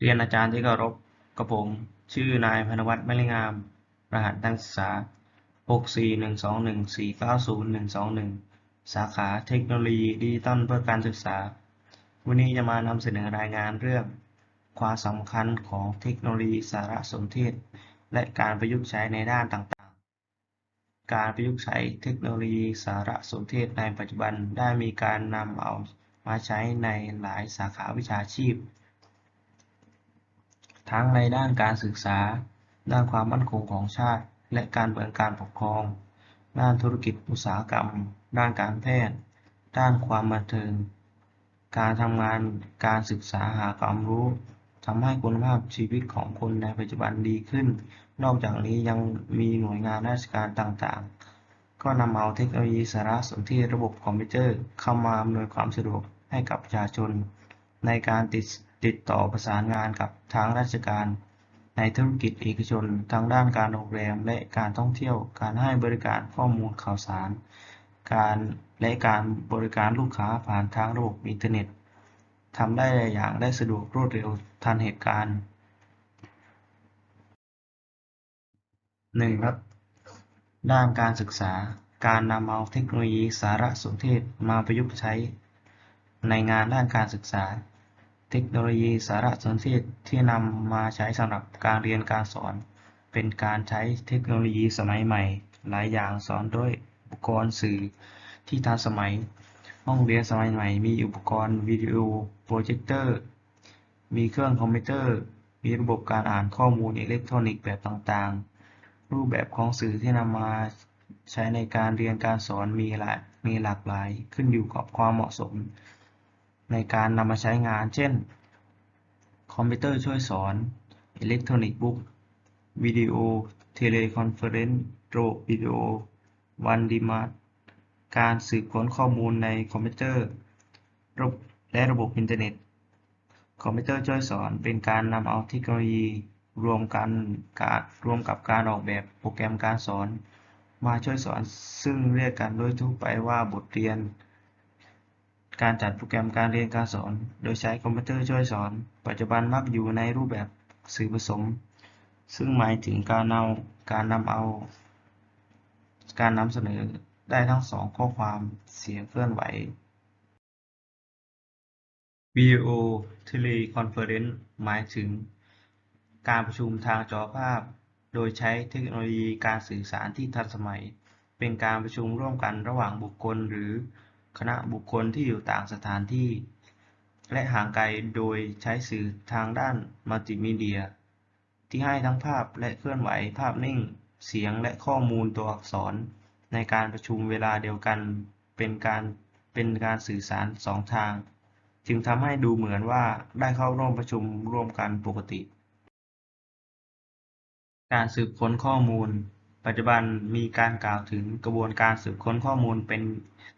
เรียนอาจารย์ที่เคารพกับผม ชื่อนายพนวัฒน์แมลิงาม รหัสนักศึกษา 64121401121 สาขาเทคโนโลยีดิจิตอลเพื่อการศึกษา วันนี้จะมานำเสนอรายงานเรื่อง ความสำคัญของเทคโนโลยีสารสนเทศ และการประยุกต์ใช้ในด้านต่างๆ การประยุกต์ใช้เทคโนโลยีสารสนเทศในปัจจุบันได้มีการนำเอามาใช้ในหลายสาขาวิชาชีพ ทั้งในด้านการศึกษา ด้านความมั่นคงของชาติ และการเมืองการปกครอง ด้านธุรกิจอุตสาหกรรม ด้านการแพทย์ ด้านความบันเทิง การทำงานการศึกษาหาความรู้ทำให้คุณภาพชีวิตของคนในปัจจุบันดีขึ้น นอกจากนี้ยังมีหน่วยงานราชการต่างๆ ก็นำเอาเทคโนโลยีสารสนเทศระบบคอมพิวเตอร์เข้ามาอำนวยความสะดวกให้กับประชาชน ในการติด ติดต่อประสานงานกับทางราชการในธุรกิจเอกชนทางด้านการโรงแรมและการท่องเที่ยว การให้บริการข้อมูลข่าวสาร การและการบริการลูกค้าผ่านทางระบบอินเทอร์เน็ตทำได้อย่างได้สะดวกรวดเร็วทันเหตุการณ์หนึ่งครับ ด้านการศึกษา การนำเอาเทคโนโลยีสารสนเทศมาประยุกต์ใช้ ในงานด้านการศึกษา เทคโนโลยีสารสนเทศที่นำมาใช้สำหรับการเรียนการสอน เป็นการใช้เทคโนโลยีสมัยใหม่ หลายอย่างสอนด้วยอุปกรณ์สื่อที่ทันสมัย ห้องเรียนสมัยใหม่ มีอุปกรณ์วิดีโอโปรเจคเตอร์ มีเครื่องคอมพิวเตอร์ มีระบบการอ่านข้อมูลอิเล็กทรอนิกส์แบบต่างๆ รูปแบบของสื่อที่นำมาใช้ในการเรียนการสอนมีหลายมีหลากหลายขึ้นอยู่กับความเหมาะสม ในการนำมาใช้งาน เช่น คอมพิวเตอร์ช่วยสอนอิเล็กทรอนิกส์บุ๊กวิดีโอ เทเลคอนเฟอเรนซ์ระบบวิดีโอ วันดีมาร์การสืบค้นข้อมูลในคอมพิวเตอร์ และระบบอินเทอร์เน็ต คอมพิวเตอร์ช่วยสอนเป็นการนำเอาเทคโนโลยีรวมกันการรวมกับการออกแบบโปรแกรมการสอน มาช่วยสอนซึ่งเรียกกันโดยทั่วไปว่าบทเรียน การจัดโปรแกรมการเรียนการสอน โดยใช้คอมพิวเตอร์ช่วยสอน ปัจจุบันมักอยู่ในรูปแบบสื่อผสม ซึ่งหมายถึงการเอาการนำเอา การนำเสนอได้ทั้งสองข้อความเสียงเคลื่อนไหววิดีโอเทเลคอนเฟอเรนซ์หมายถึง การประชุมทางจอภาพ โดยใช้เทคโนโลยีการสื่อสารที่ทันสมัย เป็นการประชุมร่วมกันระหว่างบุคคลหรือ คณะบุคคลที่อยู่ต่างสถานที่ และห่างไกลโดยใช้สื่อทางด้านมัลติมีเดีย ที่ให้ทั้งภาพและเคลื่อนไหวภาพนิ่ง เสียงและข้อมูลตัวอักษร ในการประชุมเวลาเดียวกันเป็นการเป็นการสื่อสารสองทาง จึงทำให้ดูเหมือนว่าได้เข้าร่วมประชุมร่วมกันปกติ การสืบค้นข้อมูล ปัจจุบันมีการกล่าวถึงกระบวนการสืบค้นข้อมูลเป็น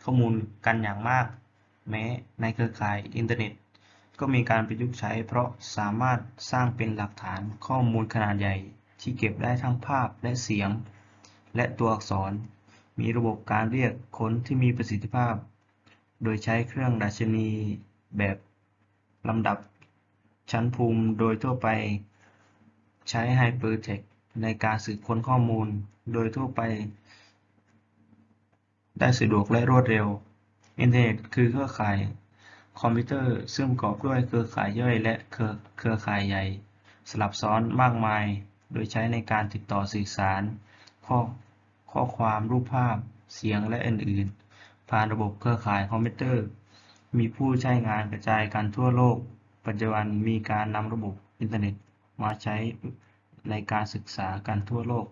ข้อมูลกันอย่างมาก แม้ในเครือข่ายอินเทอร์เน็ต ก็มีการประยุกต์ใช้ เพราะสามารถสร้างเป็นหลักฐานข้อมูลขนาดใหญ่ ที่เก็บได้ทั้งภาพและเสียง และตัวอักษร มีระบบการเรียกค้นที่มีประสิทธิภาพ โดยใช้เครื่องดัชนีแบบลำดับชั้นภูมิโดยทั่วไป ใช้ไในการสืบค้นข้อมูลโดยทั่วไปได้สะดวกและรวดเร็ว อินเทอร์เน็ตคือเครือข่ายคอมพิวเตอร์ซึ่งประกอบด้วยเครือข่ายย่อยและเครือเครือข่ายใหญ่ สลับซ้อนมากมาย โดยใช้ในการติดต่อสื่อสาร ข้อข้อความรูปภาพ เสียงและอื่นๆ ผ่านระบบเครือข่ายคอมพิวเตอร์ มีผู้ใช้งานกระจายกันทั่วโลก ปัจจุบันมีการนำระบบอินเทอร์เน็ตมาใช้ ในการศึกษากันทั่วโลก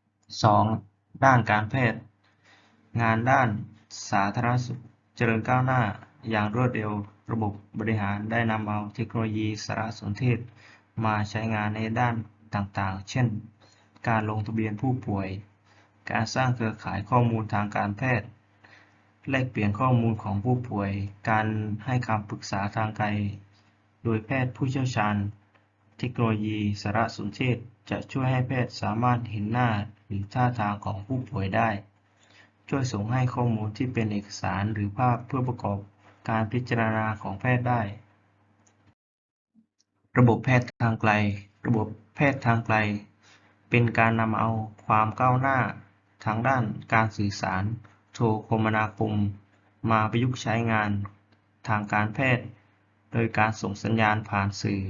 2. ด้านการแพทย์ งานด้านสาธารณสุขเจริญก้าวหน้าอย่างรวดเร็ว ระบบบริหารได้นำเอาเทคโนโลยีสารสนเทศ มาใช้งานในด้านต่างๆ เช่น การลงทะเบียนผู้ป่วย การสร้างเครือข่ายข้อมูลทางการแพทย์ แลกเปลี่ยนข้อมูลของผู้ป่วย การให้คำปรึกษาทางไกล โดยแพทย์ผู้เชี่ยวชาญ เทคโนโลยีสารสนเทศจะช่วยให้แพทย์สามารถเห็นหน้าหรือท่าทางของผู้ป่วยได้ ช่วยส่งให้ข้อมูลที่เป็นเอกสารหรือภาพเพื่อประกอบการพิจารณาของแพทย์ได้ ระบบแพทย์ทางไกล ระบบแพทย์ทางไกล เป็นการนำเอาความก้าวหน้าทางด้านการสื่อสาร โทรคมนาคม มาประยุกต์ใช้งานทางการแพทย์ โดยการส่งสัญญาณผ่านสื่อ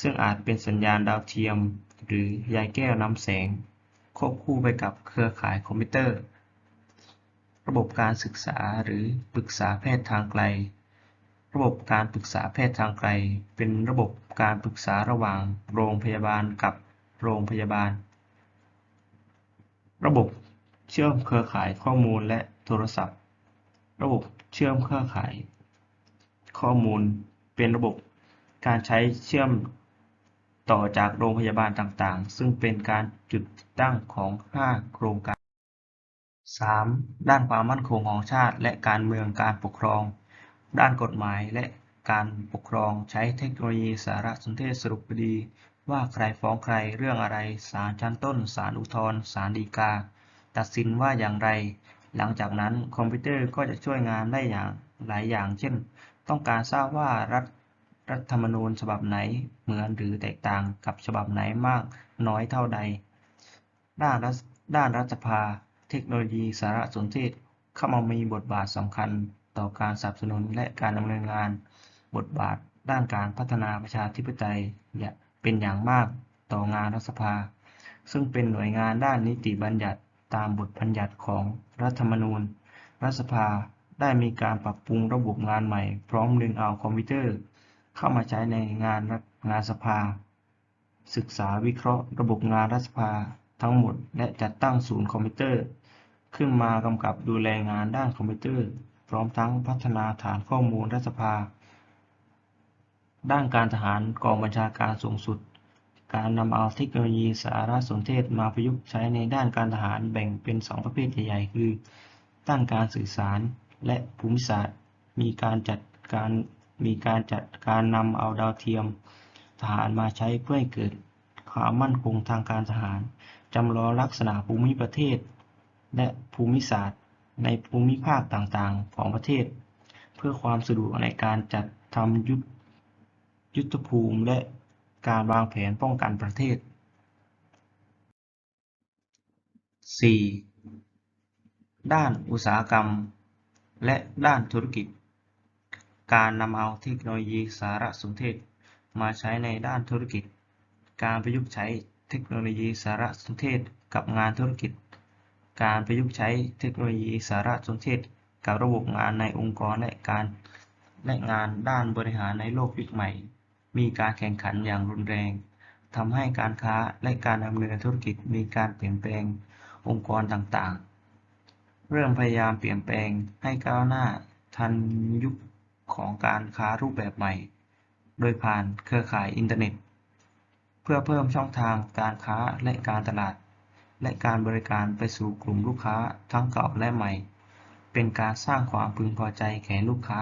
ซึ่งอาจเป็นสัญญาณดาวเทียม หรือใยแก้วนำแสง ควบคู่ไปกับเครือข่ายคอมพิวเตอร์ ระบบการศึกษาหรือปรึกษาแพทย์ทางไกล ระบบการปรึกษาแพทย์ทางไกล เป็นระบบการปรึกษาระหว่างโรงพยาบาลกับโรงพยาบาล ระบบเชื่อมเครือข่ายข้อมูลและโทรศัพท์ ระบบเชื่อมเครือข่าย ข้อมูลเป็นระบบการใช้เชื่อม ต่อจากโรงพยาบาลต่าง ๆ ซึ่งเป็นการจุดตั้งของ 5 โครงการ 3. ด้านความมั่นคงของชาติและการเมืองการปกครอง ด้านกฎหมายและการปกครองใช้เทคโนโลยีสารสนเทศสรุปคดี ว่าใครฟ้องใครเรื่องอะไรศาลชั้นต้นศาลอุทธรณ์ศาลฎีกา ตัดสินว่าอย่างไร หลังจากนั้นคอมพิวเตอร์ก็จะช่วยงานได้อย่างหลายอย่าง เช่น ต้องการทราบว่ารัฐ รัฐธรรมนูญฉบับไหนเหมือนหรือแตกต่างกับฉบับไหนมากน้อยเท่าใด ด้านด้านรัฐสภา เทคโนโลยีสารสนเทศเข้ามามีบทบาทสำคัญต่อการสนับสนุนและการดำเนินงาน บทบาทด้านการพัฒนาประชาธิปไตยเป็นอย่างมากต่องานรัฐสภา ซึ่งเป็นหน่วยงานด้านนิติบัญญัติตามบทบัญญัติของรัฐธรรมนูญ รัฐสภาได้มีการปรับปรุงระบบงานใหม่ พร้อมดึงเอาคอมพิวเตอร์ เข้ามาใช้ในงานรัฐงานสภา ศึกษาวิเคราะห์ ระบบงานรัฐสภาทั้งหมด และจัดตั้งศูนย์คอมพิวเตอร์ ขึ้นมากำกับดูแลงานด้านคอมพิวเตอร์ พร้อมทั้งพัฒนาฐานข้อมูลรัฐสภา ด้านการทหารกองบัญชาการสูงสุด การนำเอาเทคโนโลยีสารสนเทศมาประยุกต์ใช้ในด้านการทหารแบ่งเป็นสองประเภทใหญ่ๆคือด้านการสื่อสารและภูมิศาสตร์ มีการจัดการ มีการจัดการนำเอาดาวเทียมทหารมาใช้เพื่อให้เกิดความมั่นคงทางการทหาร จำลองลักษณะภูมิประเทศ และภูมิศาสตร์ ในภูมิภาคต่างๆ ของประเทศ เพื่อความสะดวกในการจัดทำยุทธยุทธภูมิและการวางแผนป้องกันประเทศ 4. ด้านอุตสาหกรรม และด้านธุรกิจ การนำเอาเทคโนโลยีสารสนเทศ มาใช้ในด้านธุรกิจ การประยุกต์ใช้เทคโนโลยีสารสนเทศ กับงานธุรกิจ การประยุกต์ใช้เทคโนโลยีสารสนเทศ กับระบบงานในองค์กรและการและงานด้านบริหารในโลกยุคใหม่ มีการแข่งขันอย่างรุนแรงทำให้การค้าและการดำเนินธุรกิจมีการเปลี่ยนแปลงองค์กรต่างๆ เริ่มพยายามเปลี่ยนแปลงให้ก้าวหน้าทันยุค ของการค้ารูปแบบใหม่ โดยผ่านเครือข่ายอินเทอร์เน็ต เพื่อเพิ่มช่องทางการค้าและการตลาด และการบริการไปสู่กลุ่มลูกค้าทั้งเก่าและใหม่ เป็นการสร้างความพึงพอใจแก่ลูกค้า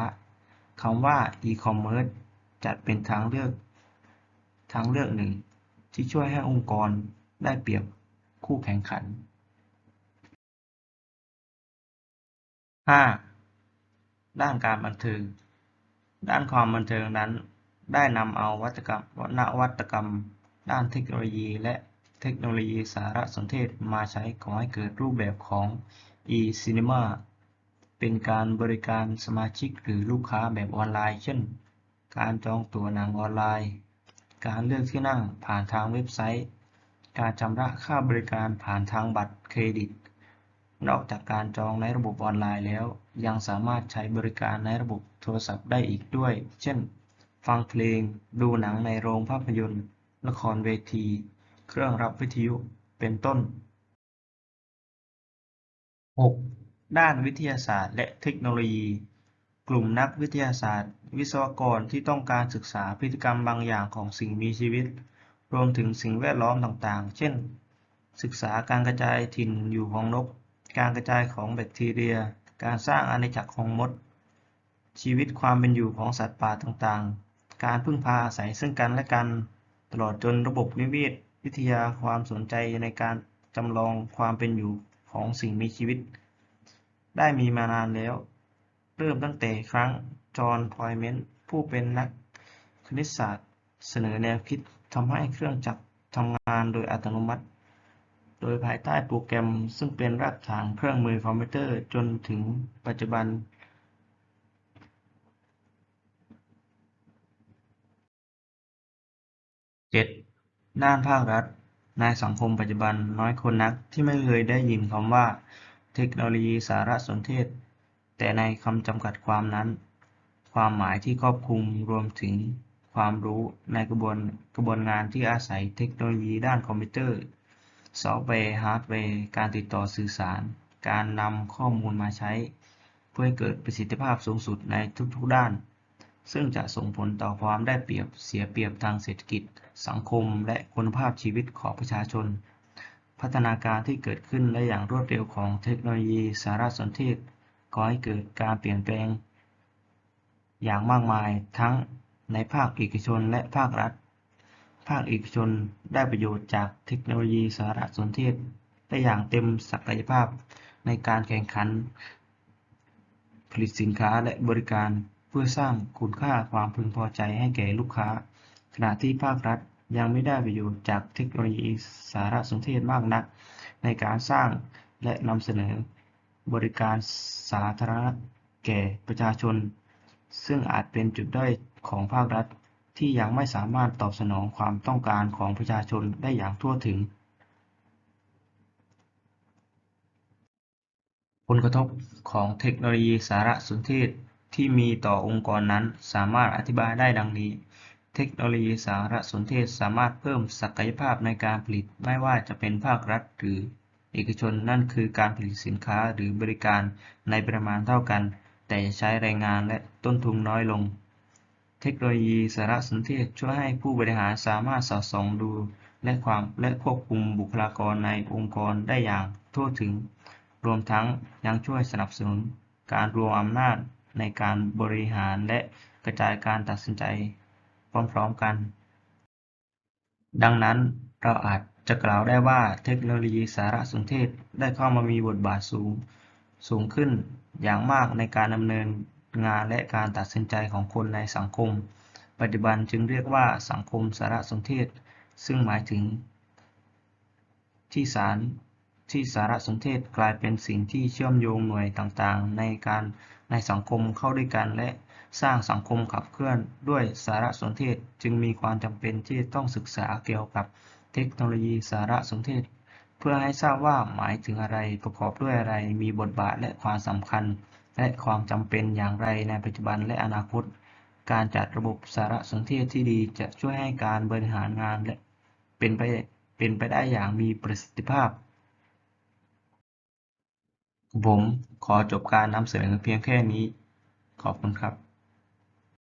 คำว่า e-commerce จัดเป็นทางเลือก ทางเลือกหนึ่ง ที่ช่วยให้องค์กรได้เปรียบคู่แข่งขัน 5. ด้านการบันเทิง ด้านความบันเทิงนั้น ได้นำเอาวัตกรรมนวัตกรรม ด้านเทคโนโลยี และเทคโนโลยีสารสนเทศมาใช้ก่อให้เกิดรูปแบบของ e-cinema เป็นการบริการสมาชิกหรือลูกค้าแบบออนไลน์ เช่น การจองตั๋วหนังออนไลน์ การเลือกที่นั่งผ่านทางเว็บไซต์ การชำระค่าบริการผ่านทางบัตรเครดิต นอกจากการจองในระบบออนไลน์แล้ว ยังสามารถใช้บริการในระบบโทรศัพท์ได้อีกด้วย เช่น ฟังเพลง ดูหนังในโรงภาพยนตร์ ละครเวที เครื่องรับวิทยุ เป็นต้น 6. ด้านวิทยาศาสตร์และเทคโนโลยี กลุ่มนักวิทยาศาสตร์ วิศวกรที่ต้องการศึกษาพฤติกรรมบางอย่างของสิ่งมีชีวิต รวมถึงสิ่งแวดล้อมต่างๆ เช่น ศึกษาการกระจายถิ่นอยู่ของนก การกระจายของแบคทีเรีย การสร้างอาณาจักรของมด ชีวิตความเป็นอยู่ของสัตว์ป่าต่างๆ การพึ่งพาอาศัยซึ่งกันและกัน ตลอดจนระบบนิเวศวิทยาความสนใจในการจำลองความเป็นอยู่ของสิ่งมีชีวิต ได้มีมานานแล้ว เริ่มตั้งแต่ครั้งจอห์นพอยเมนผู้เป็นนักคณิตศาสตร์ เสนอแนวคิดทำให้เครื่องจักรทำงานโดยอัตโนมัติ โดยภายใต้โปรแกรมซึ่งเป็นรากฐานเครื่องมือคอมพิวเตอร์จนถึงปัจจุบัน 7. ด้านภาครัฐ ในสังคมปัจจุบันน้อยคนนักที่ไม่เคยได้ยินคำว่า เทคโนโลยีสารสนเทศ แต่ในคำจำกัดความนั้น ความหมายที่ครอบคลุมรวมถึงความรู้ในกระบวนกระบวนงานที่อาศัยเทคโนโลยีด้านคอมพิวเตอร์ ซอฟต์แวร์ฮาร์ดแวร์การติดต่อสื่อสาร การนำข้อมูลมาใช้ เพื่อให้เกิดประสิทธิภาพสูงสุดในทุกๆด้าน ซึ่งจะส่งผลต่อความได้เปรียบเสียเปรียบทางเศรษฐกิจ สังคม และคุณภาพชีวิตของประชาชน พัฒนาการที่เกิดขึ้นได้อย่างรวดเร็วของเทคโนโลยีสารสนเทศก่อให้เกิดการเปลี่ยนแปลง อย่างมากมายทั้งในภาคเอกชนและภาครัฐ ภาคเอกชนได้ประโยชน์จากเทคโนโลยีสารสนเทศได้อย่างเต็มศักยภาพในการแข่งขัน ผลิตสินค้าและบริการเพื่อสร้างคุณค่าความพึงพอใจให้แก่ลูกค้า ขณะที่ภาครัฐยังไม่ได้ประโยชน์จากเทคโนโลยีสารสนเทศมากนัก ในการสร้างและนำเสนอบริการสาธารณะแก่ประชาชน ซึ่งอาจเป็นจุดด้อยของภาครัฐ ที่ยังไม่สามารถตอบสนองความต้องการของประชาชนได้อย่างทั่วถึง ผลกระทบของเทคโนโลยีสารสนเทศที่มีต่อองค์กรนั้นสามารถอธิบายได้ดังนี้ เทคโนโลยีสารสนเทศสามารถเพิ่มศักยภาพในการผลิตไม่ว่าจะเป็นภาครัฐหรือเอกชนนั่นคือการผลิตสินค้าหรือบริการในปริมาณเท่ากัน แต่ใช้แรงงานและต้นทุนน้อยลง เทคโนโลยีสารสนเทศช่วยให้ผู้บริหารสามารถสอดส่องดู และความและควบคุมบุคลากรในองค์กรได้อย่างทั่วถึง รวมทั้งยังช่วยสนับสนุนการรวมอำนาจในการบริหารและกระจายการตัดสินใจพร้อมๆกัน ดังนั้นเราอาจจะกล่าวได้ว่าเทคโนโลยีสารสนเทศได้เข้ามามีบทบาทสูง สูงขึ้นอย่างมากในการดำเนิน งานและการตัดสินใจของคนในสังคม ปัจจุบันจึงเรียกว่าสังคมสารสนเทศ ซึ่งหมายถึง ที่สารที่สารสนเทศกลายเป็นสิ่งที่เชื่อมโยงหน่วยต่างๆ ในการในสังคมเข้าด้วยกัน และสร้างสังคมขับเคลื่อนด้วยสารสนเทศจึงมีความจำเป็นที่ต้องศึกษาเกี่ยวกับเทคโนโลยีสารสนเทศ เพื่อให้ทราบว่าหมายถึงอะไรประกอบด้วยอะไรมีบทบาทและความสำคัญ และความจำเป็นอย่างไรในปัจจุบันและอนาคต การจัดระบบสารสนเทศที่ดีจะช่วยให้การบริหารงานและเป็นไปเป็นไปได้อย่างมีประสิทธิภาพ ผมขอจบการนำเสนอเพียงแค่นี้ ขอบคุณครับ